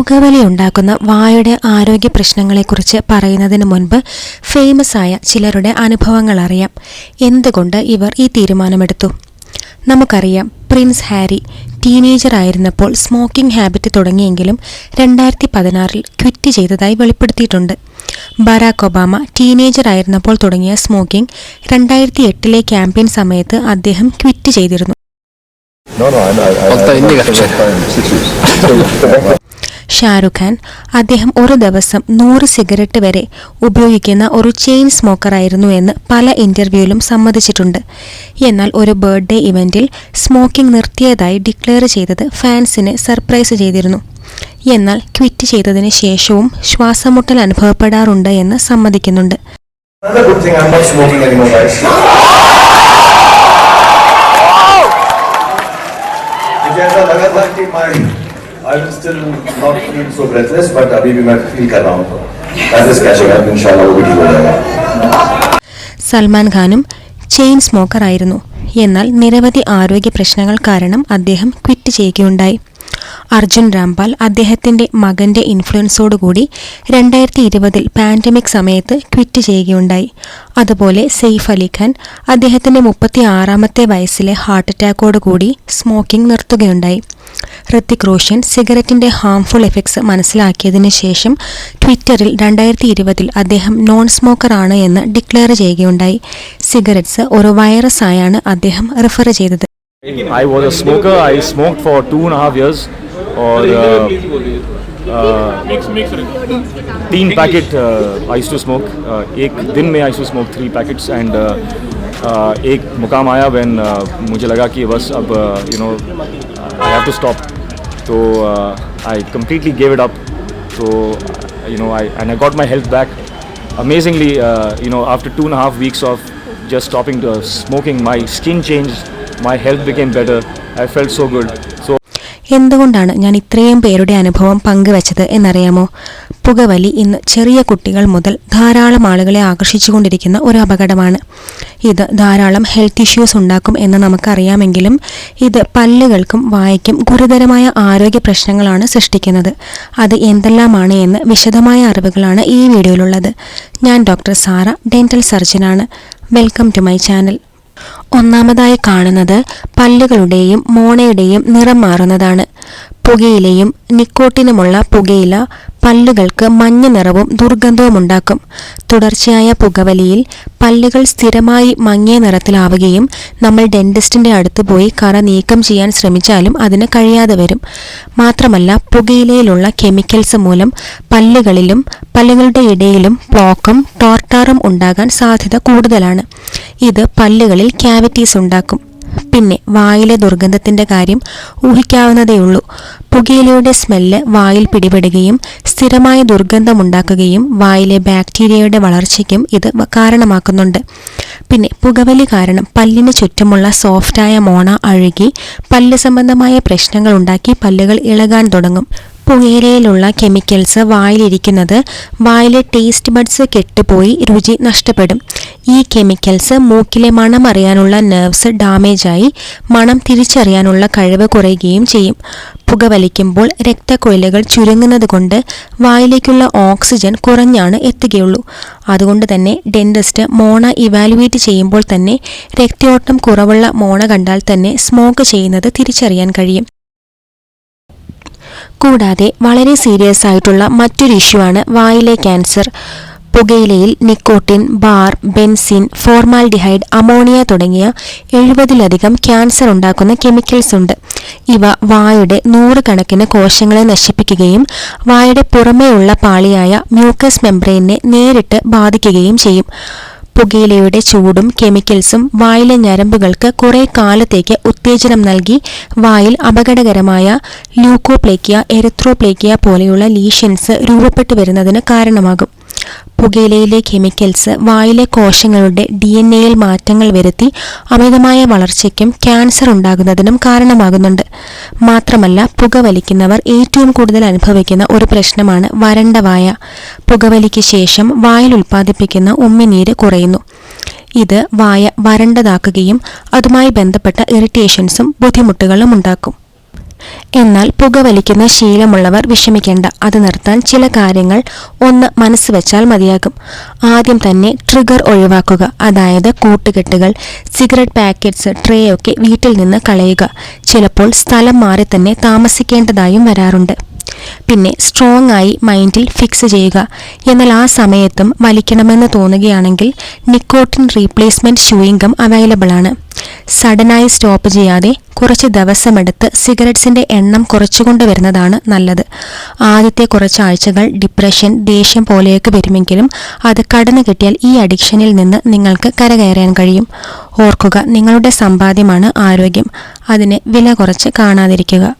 പുകവലി ഉണ്ടാക്കുന്ന വായുടെ ആരോഗ്യ പ്രശ്നങ്ങളെക്കുറിച്ച് പറയുന്നതിന് മുൻപ് ഫേമസ് ആയ ചിലരുടെ അനുഭവങ്ങൾ അറിയാം. എന്തുകൊണ്ട് ഇവർ ഈ തീരുമാനമെടുത്തു? നമുക്കറിയാം പ്രിൻസ് ഹാരി ടീനേജർ ആയിരുന്നപ്പോൾ സ്മോക്കിംഗ് ഹാബിറ്റ് തുടങ്ങിയെങ്കിലും രണ്ടായിരത്തി പതിനാറിൽ ക്വിറ്റ് ചെയ്തതായി വെളിപ്പെടുത്തിയിട്ടുണ്ട്. ബറാക് ഒബാമ ടീനേജർ ആയിരുന്നപ്പോൾ തുടങ്ങിയ സ്മോക്കിംഗ് രണ്ടായിരത്തി എട്ടിലെ ക്യാമ്പയിൻ സമയത്ത് അദ്ദേഹം ക്വിറ്റ് ചെയ്തിരുന്നു. ഷാറുഖ് ഖാൻ അദ്ദേഹം ഒരു ദിവസം നൂറ് സിഗരറ്റ് വരെ ഉപയോഗിക്കുന്ന ഒരു ചെയിൻ സ്മോക്കറായിരുന്നു എന്ന് പല ഇന്റർവ്യൂവിലും സമ്മതിച്ചിട്ടുണ്ട്. എന്നാൽ ഒരു ബർത്ത്ഡേ ഇവന്റിൽ സ്മോക്കിംഗ് നിർത്തിയതായി ഡിക്ലെയർ ചെയ്തത് ഫാൻസിനെ സർപ്രൈസ് ചെയ്തിരുന്നു. എന്നാൽ ക്വിറ്റ് ചെയ്തതിന് ശേഷവും ശ്വാസമുട്ടൽ അനുഭവപ്പെടാറുണ്ട് എന്ന് സമ്മതിക്കുന്നുണ്ട്. smoking anymore, guys. मुझे ऐसा लगा था कि my I will still not feel so breathless, but अभी भी मैं feel कर रहा हूँ तो that is catching up. इंशाल्लाह वो भी ठीक हो जाएगा. സൽമാൻ ഖാനും ചെയിൻ സ്മോക്കർ ആയിരുന്നു എന്നാൽ നിരവധി ആരോഗ്യ പ്രശ്നങ്ങൾ കാരണം അദ്ദേഹം ക്വിറ്റ് ചെയ്യുകയുണ്ടായി അർജുൻ രാംപാൽ അദ്ദേഹത്തിന്റെ മകന്റെ ഇൻഫ്ലുവൻസോടുകൂടി രണ്ടായിരത്തി ഇരുപതിൽ പാൻഡമിക് സമയത്ത് ക്വിറ്റ് ചെയ്യുകയുണ്ടായി. അതുപോലെ സെയ്ഫ് അലിഖാൻ അദ്ദേഹത്തിന്റെ മുപ്പത്തി ആറാമത്തെ വയസ്സിലെ ഹാർട്ട് അറ്റാക്കോടുകൂടി സ്മോക്കിംഗ് നിർത്തുകയുണ്ടായി. ഹൃത്തിക് റോഷൻ സിഗരറ്റിന്റെ ഹാംഫുൾ എഫക്ട്സ് മനസ്സിലാക്കിയതിന് ശേഷം ട്വിറ്ററിൽ രണ്ടായിരത്തി ഇരുപതിൽ അദ്ദേഹം നോൺ സ്മോക്കർ ആണ് എന്ന് ഡിക്ലെയർ ചെയ്യുകയുണ്ടായി. സിഗരറ്റ്സ് ഒരു വൈറസ് ആയാണ് അദ്ദേഹം റെഫർ ചെയ്തത്. I was a smoker. I smoked for two and a half years. और तीन packet I used to smoke एक दिन में I used to smoke three packets and एक मुकाम आया व्हेन मुझे लगा कि बस अब you know I have to stop तो I completely gave it up so you know I and I got my health back amazingly uh, you know after two and a half weeks of just stopping the smoking My health became better I became so good so എന്തുകൊണ്ടാണ് ഞാൻ ഇത്രയും പേരുടെ അനുഭവം പങ്കുവച്ചത് എന്നറിയാമോ? പുകവലി ഇന്ന് ചെറിയ കുട്ടികൾ മുതൽ ധാരാളം ആളുകളെ ആകർഷിച്ചുകൊണ്ടിരിക്കുന്ന ഒരു അപകടമാണ്. ഇത് ധാരാളം ഹെൽത്ത് ഇഷ്യൂസ് ഉണ്ടാക്കും എന്ന് നമുക്കറിയാമെങ്കിലും ഇത് പല്ലുകൾക്കും വായ്ക്കും ഗുരുതരമായ ആരോഗ്യ പ്രശ്നങ്ങളാണ് സൃഷ്ടിക്കുന്നത്. അത് എന്തെല്ലാമാണ് എന്ന് വിശദമായ അറിവുകളാണ് ഈ വീഡിയോയിലുള്ളത്. ഞാൻ ഡോക്ടർ സാറ ഡെന്റൽ സർജനാണ് വെൽക്കം ടു മൈ ചാനൽ ഒന്നാമതായി കാണുന്നത് പല്ലുകളുടെയും മോണയുടെയും നിറം മാറുന്നതാണ്. പുകയിലയും നിക്കോട്ടിനുമുള്ള പുകയില പല്ലുകൾക്ക് മഞ്ഞ നിറവും ദുർഗന്ധവും ഉണ്ടാക്കും തുടർച്ചയായ പുകവലിയിൽ പല്ലുകൾ സ്ഥിരമായി മങ്ങിയ നിറത്തിലാവുകയും നമ്മൾ ഡെന്റിസ്റ്റിന്റെ അടുത്ത് പോയി കറ നീക്കം ചെയ്യാൻ ശ്രമിച്ചാലും അതിന് കഴിയാതെ വരും. മാത്രമല്ല പുകയിലയിലുള്ള കെമിക്കൽസ് മൂലം പല്ലുകളിലും പല്ലുകളുടെ ഇടയിലും പ്ലോക്കും ടോർട്ടാറും ഉണ്ടാകാൻ സാധ്യത കൂടുതലാണ്. ഇത് പല്ലുകളിൽ ക്യാവിറ്റീസ് ഉണ്ടാക്കും. പിന്നെ വായിലെ ദുർഗന്ധത്തിന്റെ കാര്യം ഊഹിക്കാവുന്നതേയുള്ളൂ. പുകയിലയുടെ സ്മെല്ല് വായിൽ പിടിപെടുകയും സ്ഥിരമായ ദുർഗന്ധമുണ്ടാക്കുകയും വായിലെ ബാക്ടീരിയയുടെ വളർച്ചയ്ക്കും ഇത് കാരണമാക്കുന്നുണ്ട്. പിന്നെ പുകവലി കാരണം പല്ലിന് ചുറ്റുമുള്ള സോഫ്റ്റായ മോണ അഴുകി പല്ല് സംബന്ധമായ പ്രശ്നങ്ങൾ ഉണ്ടാക്കി പല്ലുകൾ ഇളകാൻ തുടങ്ങും. പുകയിലയിലുള്ള കെമിക്കൽസ് വായിലിരിക്കുന്നത് വായിലെ ടേസ്റ്റ് ബഡ്സ് കെട്ടുപോയി രുചി നഷ്ടപ്പെടും. ഈ കെമിക്കൽസ് മൂക്കിലെ മണം അറിയാനുള്ള നെർവ്സ് ഡാമേജായി മണം തിരിച്ചറിയാനുള്ള കഴിവ് കുറയുകയും ചെയ്യും. പുക വലിക്കുമ്പോൾ രക്തക്കൊയിലുകൾ ചുരുങ്ങുന്നത് കൊണ്ട് വായിലേക്കുള്ള ഓക്സിജൻ കുറഞ്ഞാണ് എത്തുകയുള്ളൂ. അതുകൊണ്ട് തന്നെ ഡെന്റിസ്റ്റ് മോണ ഇവാലുവേറ്റ് ചെയ്യുമ്പോൾ തന്നെ രക്തയോട്ടം കുറവുള്ള മോണ കണ്ടാൽ തന്നെ സ്മോക്ക് ചെയ്യുന്നത് തിരിച്ചറിയാൻ കഴിയും. കൂടാതെ വളരെ സീരിയസ് ആയിട്ടുള്ള മറ്റൊരു ഇഷ്യൂ ആണ് വായിലെ ക്യാൻസർ. പുകയിലയിൽ നിക്കോട്ടിൻ ബാർ ബെൻസിൻ ഫോർമാൽഡിഹൈഡ് അമോണിയ തുടങ്ങിയ എഴുപതിലധികം ക്യാൻസർ ഉണ്ടാക്കുന്ന കെമിക്കൽസ് ഉണ്ട്. ഇവ വായുടെ നൂറുകണക്കിന് കോശങ്ങളെ നശിപ്പിക്കുകയും വായുടെ പുറമേയുള്ള പാളിയായ മ്യൂക്കസ് മെംബ്രെയിനെ നേരിട്ട് ബാധിക്കുകയും ചെയ്യും. പുകയിലയുടെ ചൂടും കെമിക്കൽസും വായിലെ ഞരമ്പുകൾക്ക് കുറേ കാലത്തേക്ക് ഉത്തേജനം നൽകി വായിൽ അപകടകരമായ ലൂക്കോപ്ലേക്കിയ എറിത്രോപ്ലേക്കിയ പോലെയുള്ള ലീഷൻസ് രൂപപ്പെട്ടു വരുന്നതിന് കാരണമാകും. പുകയിലയിലെ കെമിക്കൽസ് വായിലെ കോശങ്ങളുടെ ഡി എൻ എയിൽ മാറ്റങ്ങൾ വരുത്തി അമിതമായ വളർച്ചയ്ക്കും ക്യാൻസർ ഉണ്ടാകുന്നതിനും കാരണമാകുന്നുണ്ട്. മാത്രമല്ല പുകവലിക്കുന്നവർ ഏറ്റവും കൂടുതൽ അനുഭവിക്കുന്ന ഒരു പ്രശ്നമാണ് വരണ്ട വായ. പുകവലിക്ക് ശേഷം വായിൽ ഉൽപ്പാദിപ്പിക്കുന്ന ഉമ്മിനീര് കുറയുന്നു. ഇത് വായ വരണ്ടതാക്കുകയും അതുമായി ബന്ധപ്പെട്ട ഇറിറ്റേഷൻസും ബുദ്ധിമുട്ടുകളും ഉണ്ടാക്കും. എന്നാൽ പുകവലിക്കുന്ന ശീലമുള്ളവർ വിഷമിക്കേണ്ട. അത് നിർത്താൻ ചില കാര്യങ്ങൾ ഒന്ന് മനസ്സ് വെച്ചാൽ മതിയാകും. ആദ്യം തന്നെ ട്രിഗർ ഒഴിവാക്കുക. അതായത് കൂട്ടുകെട്ടുകൾ സിഗരറ്റ് പാക്കറ്റ്സ് ട്രേ ഒക്കെ വീട്ടിൽ നിന്ന് കളയുക. ചിലപ്പോൾ സ്ഥലം മാറി തന്നെ താമസിക്കേണ്ടതായും വരാറുണ്ട്. പിന്നെ സ്ട്രോങ് ആയി മൈൻഡിൽ ഫിക്സ് ചെയ്യുക. എന്നാൽ ആ സമയത്തും വലിക്കണമെന്ന് തോന്നുകയാണെങ്കിൽ നിക്കോട്ടിൻ റീപ്ലേസ്മെന്റ് ഷൂയിങ്കം അവൈലബിൾ ആണ്. സഡനായി സ്റ്റോപ്പ് ചെയ്യാതെ കുറച്ച് ദിവസമെടുത്ത് സിഗരറ്റ്സിന്റെ എണ്ണം കുറച്ചുകൊണ്ട് വരുന്നതാണ് നല്ലത്. ആദ്യത്തെ കുറച്ച് ആഴ്ചകൾ ഡിപ്രഷൻ ദേഷ്യം പോലെയൊക്കെ വരുമെങ്കിലും അത് കടന്നു കിട്ടിയാൽ ഈ അഡിക്ഷനിൽ നിന്ന് നിങ്ങൾക്ക് കരകയറാൻ കഴിയും. ഓർക്കുക നിങ്ങളുടെ സമ്പാദ്യമാണ് ആരോഗ്യം. അതിനെ വില കുറച്ച് കാണാതിരിക്കുക.